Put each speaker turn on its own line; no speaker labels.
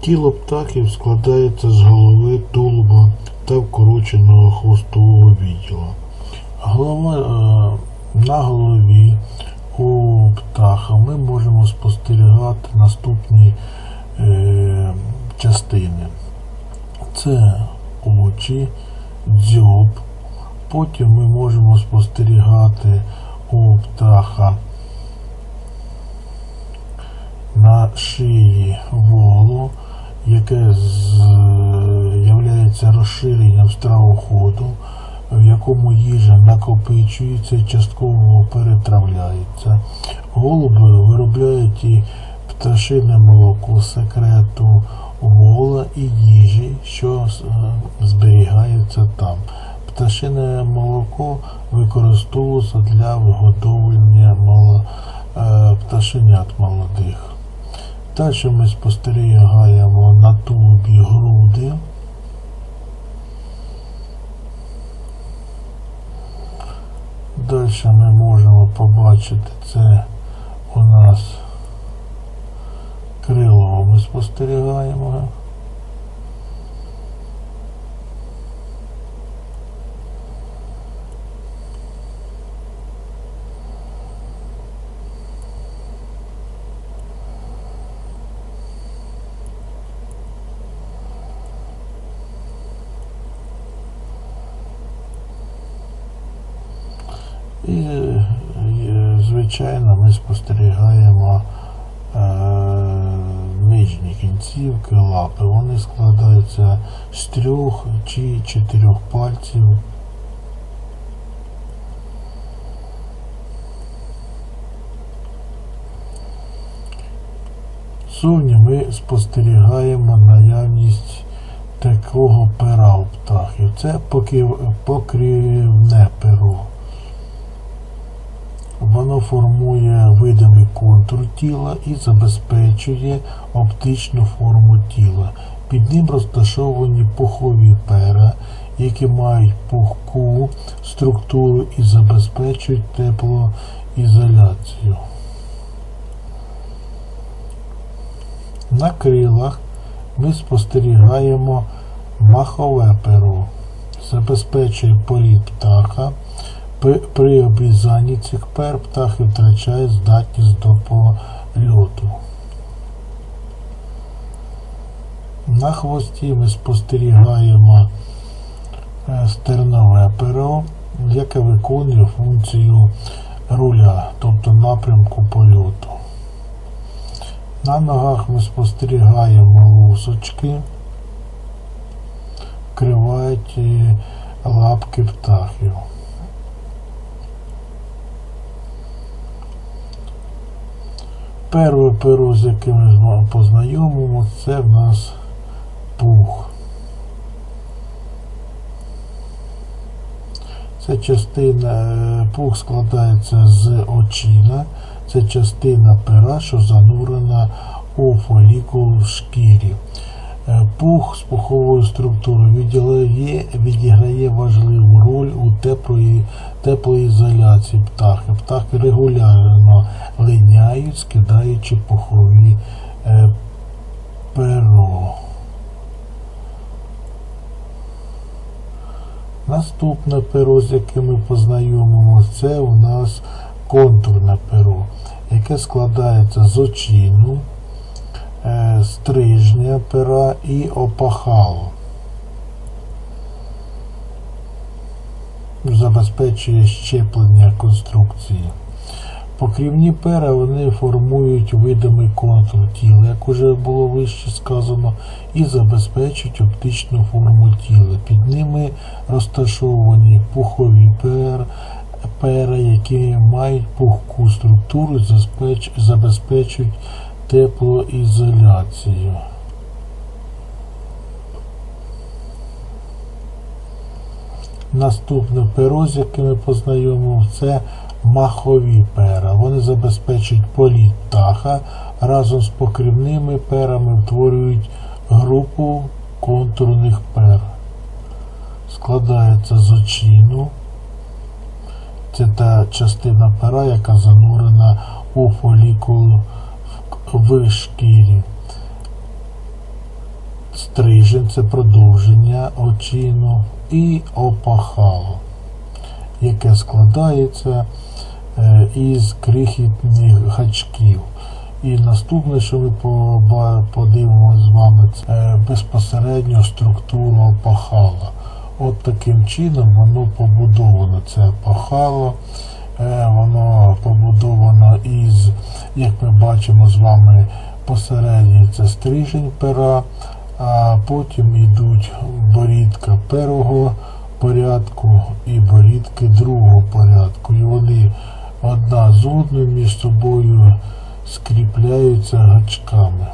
Тіло птахів складається з голови, тулуба та вкороченого хвостового відділу. Голова, е, на голові у птаха ми можемо спостерігати наступні е, частини. Це очі, дзьоб. Потім ми можемо спостерігати у птаха на шиї волу, яке є розширенням стравоходу, в якому їжа накопичується і частково перетравляється. Голуби виробляють і пташине молоко секрету вола і їжі, що е, зберігається там. Пташине молоко використовується для виготовлення е, пташенят молодих. Далі ми спостерігаємо на тулубі груди. Далі ми можемо побачити це у нас крило ми спостерігаємо. І, звичайно, ми спостерігаємо е, нижні кінцівки лапи. Вони складаються з трьох чи чотирьох пальців. Зовні ми спостерігаємо наявність такого пера у птахів. Це покив- формує видимий контур тіла і забезпечує оптичну форму тіла. Під ним розташовані пухові пера, які мають пухку структуру і забезпечують теплоізоляцію. На крилах ми спостерігаємо махове перо, забезпечує політ птаха. При, обрізанні цих пер птахи втрачають здатність до польоту. На хвості ми спостерігаємо е, стернове перо, яке виконує функцію руля, тобто напрямку польоту. На ногах ми спостерігаємо лусочки, вкривають е, лапки птахів. Перше перо, з яким ми з вами познайомимо, це в нас пух. Це частина, е, пух складається з очіна, це частина пера, що занурена у фолікул шкірі. Е, Пух з пуховою структурою відіграє, важливу роль у теплої, теплоізоляції птахи. Птахи регулярно линяють, скидаючи пухові е, перо. Наступне перо, з яким ми познайомимося, це у нас контурне перо, яке складається з очіну, е, стрижня пера і опахало. Забезпечує щеплення конструкції. Покрівні пера вони формують видимий контур тіла, як уже було вище сказано, і забезпечують оптичну форму тіла. Під ними розташовані пухові пер, пера, які мають пухку структуру забезпечують теплоізоляцію. Наступне перо, з яким ми познайомимо, це махові пера. Вони забезпечують політ птаха, разом з покривними перами утворюють групу контурних пер. Складається з очіну. Це та частина пера, яка занурена у фолікул в шкірі. стрижень це продовження очину і опахало, яке складається е, із крихітних гачків. І наступне, що ми подивимося з вами, це е, безпосередньо структуру опахала. От таким чином воно побудовано. Це опахало, воно побудовано із, як ми бачимо з вами, посередній це стрижень пера, а потім йдуть борідка першого порядку і борідки другого порядку. І вони одна з одною між собою скріпляються гачками.